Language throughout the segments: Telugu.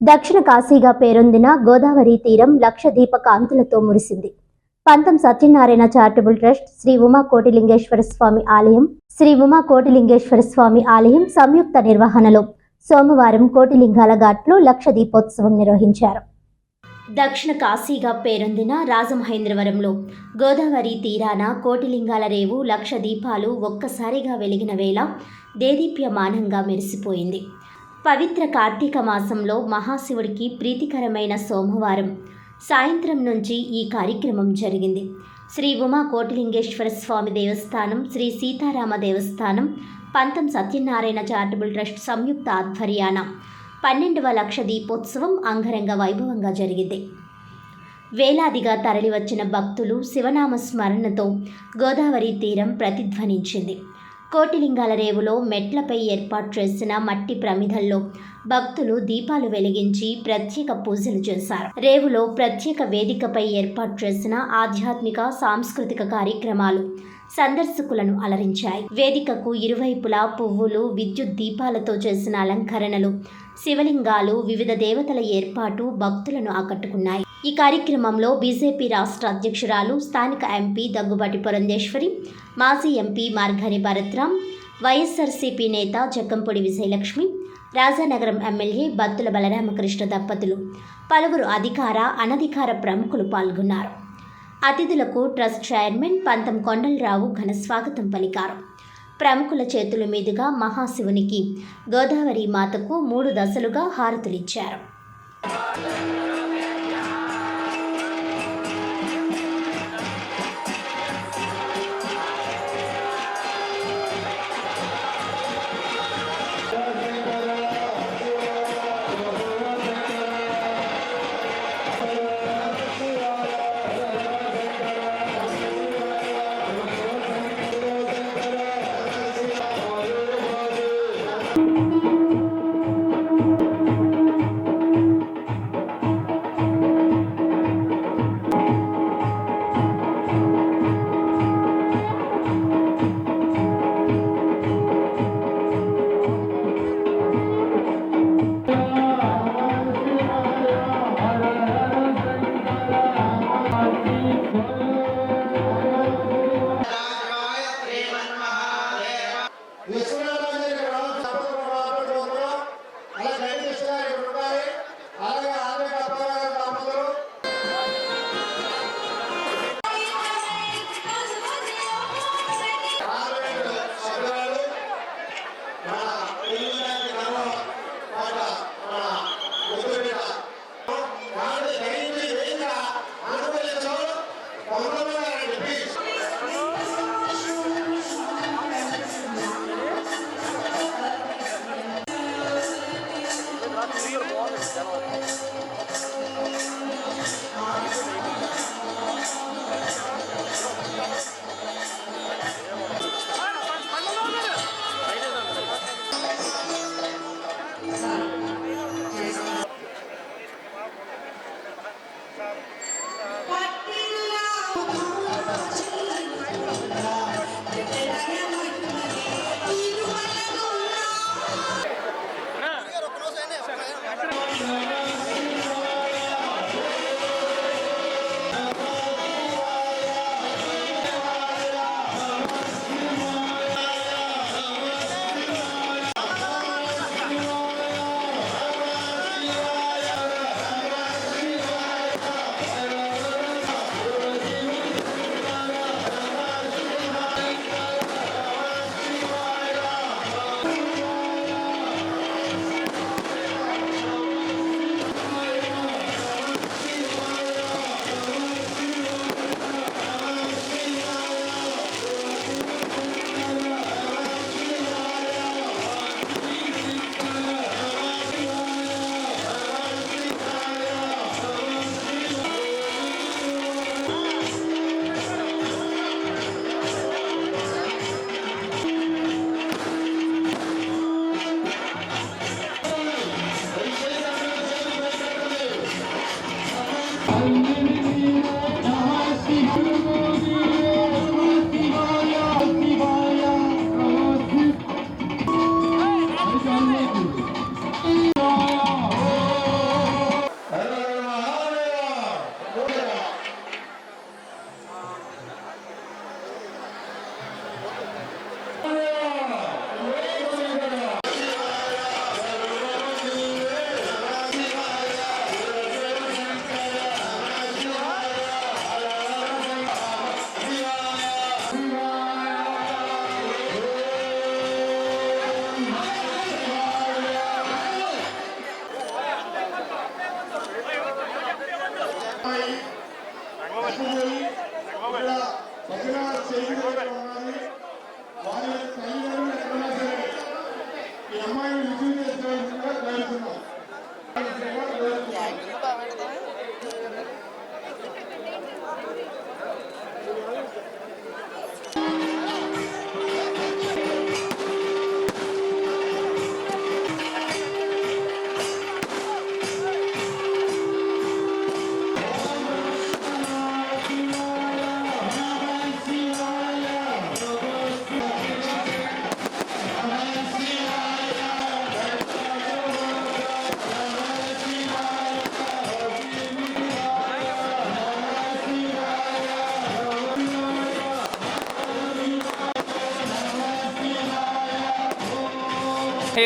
దక్షిణ కాశీగా పేరొందిన గోదావరి తీరం లక్షదీప కాంతులతో మురిసింది. పంతం సత్యనారాయణ చారిటబుల్ ట్రస్ట్ శ్రీ ఉమా కోటిలింగేశ్వర స్వామి ఆలయం శ్రీ ఉమా కోటిలింగేశ్వర స్వామి ఆలయం సంయుక్త నిర్వహణలో సోమవారం కోటిలింగాల ఘాట్లో లక్ష దీపోత్సవం నిర్వహించారు. దక్షిణ కాశీగా పేరొందిన రాజమహేంద్రవరంలో గోదావరి తీరాన కోటిలింగాల రేవు లక్ష దీపాలు ఒక్కసారిగా వెలిగిన వేళ దేదీప్యమానంగా మెరిసిపోయింది. పవిత్ర కార్తీక మాసంలో మహాశివుడికి ప్రీతికరమైన సోమవారం. సాయంత్రం నుంచి ఈ కార్యక్రమం జరిగింది. శ్రీ ఉమా కోటిలింగేశ్వర స్వామి దేవస్థానం శ్రీ సీతారామ దేవస్థానం పంతం సత్యనారాయణ చారిటబుల్ ట్రస్ట్ సంయుక్త ఆధ్వర్యాన పన్నెండవ లక్ష దీపోత్సవం అంగరంగ వైభవంగా జరిగింది. వేలాదిగా తరలివచ్చిన భక్తులు శివనామ స్మరణతో గోదావరి తీరం ప్రతిధ్వనించింది. కోటిలింగాల రేవులో మెట్లపై ఏర్పాటు చేసిన మట్టి ప్రమిదల్లో భక్తులు దీపాలు వెలిగించి ప్రత్యేక పూజలు చేశారు. రేవులో ప్రత్యేక వేదికపై ఏర్పాటు చేసిన ఆధ్యాత్మిక సాంస్కృతిక కార్యక్రమాలు సందర్శకులను అలరించాయి. వేదికకు ఇరువైపులా పువ్వులు విద్యుత్ దీపాలతో చేసిన అలంకరణలు శివలింగాలు వివిధ దేవతల ఏర్పాటు భక్తులను ఆకట్టుకున్నాయి. ఈ కార్యక్రమంలో బీజేపీ రాష్ట్ర అధ్యక్షురాలు స్థానిక ఎంపీ దగ్గుబాటి పురంధేశ్వరి మాజీ ఎంపీ మార్గని భరత్రామ్ వైఎస్ఆర్సీపీ నేత జక్కంపొడి విజయలక్ష్మి రాజానగరం ఎమ్మెల్యే బత్తుల బలరామకృష్ణ దంపతులు. పలువురు అధికార అనధికార ప్రముఖులు పాల్గొన్నారు. అతిథులకు ట్రస్ట్ చైర్మన్ పంతం కొండలరావు ఘన స్వాగతం పలికారు. ప్రముఖుల చేతుల మీదుగా మహాశివునికి గోదావరి మాతకు మూడు దశలుగా హారతులిచ్చారు. dollars.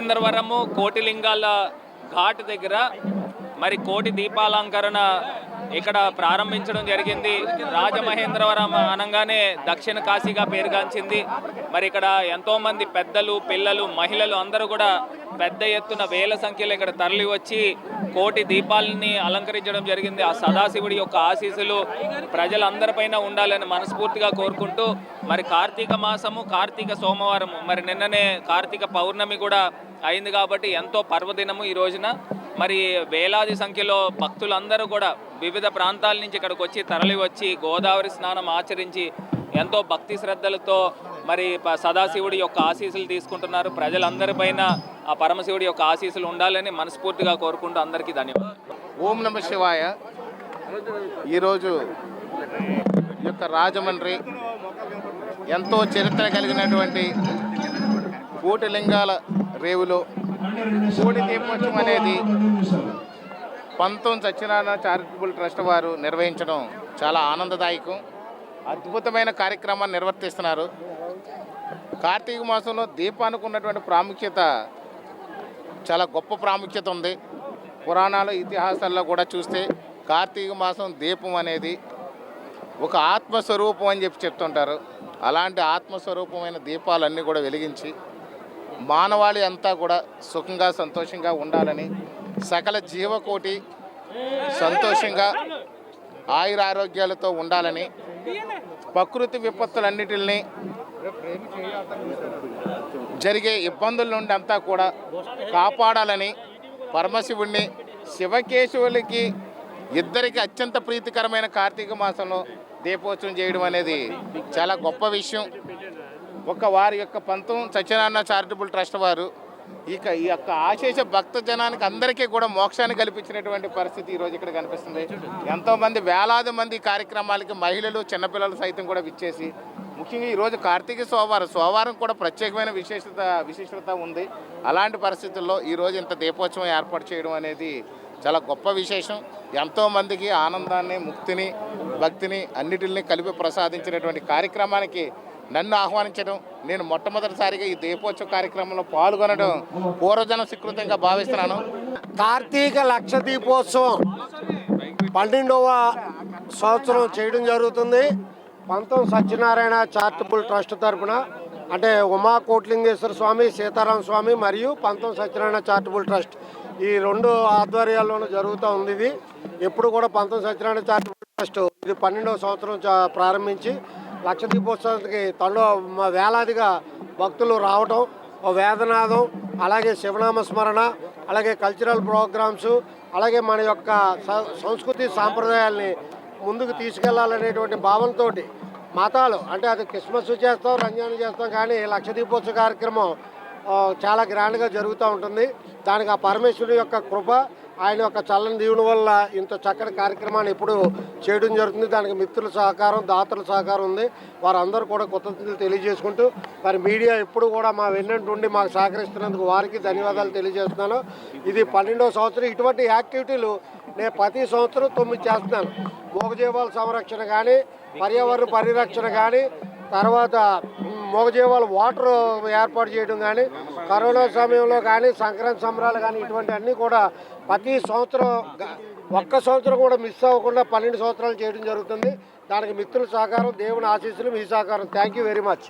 మహేంద్రవరము కోటిలింగాల ఘాట్ దగ్గర మరి కోటి దీపాలంకరణ ఇక్కడ ప్రారంభించడం జరిగింది. రాజమహేంద్రవరం అనగానే దక్షిణ కాశీగా పేరుగాంచింది. మరి ఇక్కడ ఎంతోమంది పెద్దలు పిల్లలు మహిళలు అందరూ కూడా పెద్ద ఎత్తున వేల సంఖ్యలో ఇక్కడ తరలి వచ్చి కోటి దీపాలని అలంకరించడం జరిగింది. ఆ సదాశివుడి యొక్క ఆశీస్సులు ప్రజలందరిపైన ఉండాలని మనస్ఫూర్తిగా కోరుకుంటూ మరి కార్తీక మాసము కార్తీక సోమవారము. మరి నిన్ననే కార్తీక పౌర్ణమి కూడా అయింది కాబట్టి ఎంతో పర్వదినము ఈ రోజున. మరి వేలాది సంఖ్యలో భక్తులందరూ కూడా వివిధ ప్రాంతాల నుంచి ఇక్కడికి వచ్చి తరలి వచ్చి గోదావరి స్నానం ఆచరించి ఎంతో భక్తి శ్రద్ధలతో మరి సదాశివుడి యొక్క ఆశీస్సులు తీసుకుంటున్నారు. ప్రజలందరిపైన ఆ పరమశివుడి యొక్క ఆశీస్సులు ఉండాలని మనస్ఫూర్తిగా కోరుకుంటూ అందరికీ ధన్యవాదాలు. ఓం నమ శివాయ. ఈరోజు ఈ యొక్క రాజమండ్రి ఎంతో చరిత్ర కలిగినటువంటి కోటిలింగాల రేవులో కోడి దీపోత్సవం అనేది పంతొమ్మిది సత్యనారాయణ చారిటబుల్ ట్రస్ట్ వారు నిర్వహించడం చాలా ఆనందదాయకం. అద్భుతమైన కార్యక్రమాన్ని నిర్వర్తిస్తున్నారు. కార్తీక మాసంలో దీపానికి ఉన్నటువంటి ప్రాముఖ్యత చాలా గొప్ప ప్రాముఖ్యత ఉంది. పురాణాలు ఇతిహాసాల్లో కూడా చూస్తే కార్తీక మాసం దీపం అనేది ఒక ఆత్మస్వరూపం అని చెప్పి చెప్తుంటారు. అలాంటి ఆత్మస్వరూపమైన దీపాలన్నీ కూడా వెలిగించి మానవాళి అంతా కూడా సుఖంగా సంతోషంగా ఉండాలని సకల జీవకోటి సంతోషంగా ఆయురారోగ్యాలతో ఉండాలని ప్రకృతి విపత్తులన్నిటిని జరిగే ఇబ్బందుల నుండి అంతా కూడా కాపాడాలని పరమశివుణ్ణి శివకేశవులకి ఇద్దరికి అత్యంత ప్రీతికరమైన కార్తీక మాసంలో దీపోత్సవం చేయడం అనేది చాలా గొప్ప విషయం. ఒక వారి యొక్క పంతం సత్యనారాయణ చారిటబుల్ ట్రస్ట్ వారు. ఇక ఈ యొక్క ఆశేష భక్త జనానికి అందరికీ కూడా మోక్షాన్ని కల్పించినటువంటి పరిస్థితి ఈరోజు ఇక్కడ కనిపిస్తుంది. ఎంతోమంది వేలాది మంది కార్యక్రమాలకి మహిళలు చిన్నపిల్లలు సైతం కూడా విచ్చేసి ముఖ్యంగా ఈరోజు కార్తీక సోమవారం సోమవారం కూడా ప్రత్యేకమైన విశేషత విశిష్టత ఉంది. అలాంటి పరిస్థితుల్లో ఈరోజు ఇంత దీపోత్సవం ఏర్పాటు చేయడం అనేది చాలా గొప్ప విశేషం. ఎంతోమందికి ఆనందాన్ని ముక్తిని భక్తిని అన్నిటిని కలిపి ప్రసాదించినటువంటి కార్యక్రమానికి నన్ను ఆహ్వానించడం నేను మొట్టమొదటిసారిగా ఈ దీపోత్సవ కార్యక్రమంలో పాల్గొనడం పూర్వజన స్వీకృతంగా భావిస్తున్నాను. కార్తీక లక్ష దీపోత్సవం పన్నెండవ సంవత్సరం చేయడం జరుగుతుంది. పంతం సత్యనారాయణ చారిటబుల్ ట్రస్ట్ తరపున అంటే ఉమా కోట్లింగేశ్వర స్వామి సీతారామ స్వామి మరియు పంతం సత్యనారాయణ చారిటబుల్ ట్రస్ట్ ఈ రెండు ఆధ్వర్యాల్లోనూ జరుగుతూ ఉంది ఇది. ఎప్పుడు కూడా పంతం సత్యనారాయణ చారిటబుల్ ట్రస్ట్ ఇది పన్నెండవ సంవత్సరం ప్రారంభించి లక్ష దీపోత్సవానికి తండో వేలాదిగా భక్తులు రావటం వేదనాదం అలాగే శివనామ స్మరణ అలాగే కల్చరల్ ప్రోగ్రామ్స్ అలాగే మన యొక్క సంస్కృతి సాంప్రదాయాల్ని ముందుకు తీసుకెళ్ళాలనేటువంటి భావనతోటి మతాలు అంటే అది క్రిస్మస్ చేస్తాం రంజాన్ చేస్తాం కానీ లక్ష దీపోత్సవ కార్యక్రమం చాలా గ్రాండ్గా జరుగుతూ ఉంటుంది. దానికి ఆ పరమేశ్వరుడు యొక్క కృప ఆయన యొక్క చల్లని దీవుని వల్ల ఇంత చక్కటి కార్యక్రమాన్ని ఎప్పుడు చేయడం జరుగుతుంది. దానికి మిత్రుల సహకారం దాతల సహకారం ఉంది. వారందరూ కూడా కృతజ్ఞతలు తెలియజేసుకుంటూ మరి మీడియా ఎప్పుడు కూడా మా వెన్నంటి ఉండి మాకు సహకరిస్తున్నందుకు వారికి ధన్యవాదాలు తెలియజేస్తున్నాను. ఇది పన్నెండవ సంవత్సరం. ఇటువంటి యాక్టివిటీలు నేను ప్రతి సంవత్సరం తొమ్మిది చేస్తున్నాను. మోగజీవాల సంరక్షణ కానీ పర్యావరణ పరిరక్షణ కానీ తర్వాత మూగజీవాల వాటర్ ఏర్పాటు చేయడం కానీ కరోనా సమయంలో కానీ సంక్రాంతి సంబరాలు కానీ ఇటువంటి అన్నీ కూడా ప్రతి సంవత్సరం ఒక్క సంవత్సరం కూడా మిస్ అవ్వకుండా పన్నెండు సంవత్సరాలు చేయడం జరుగుతుంది. దానికి మిత్రుల సహకారం దేవుని ఆశీస్సులు మీ సహకారం. Thank you very much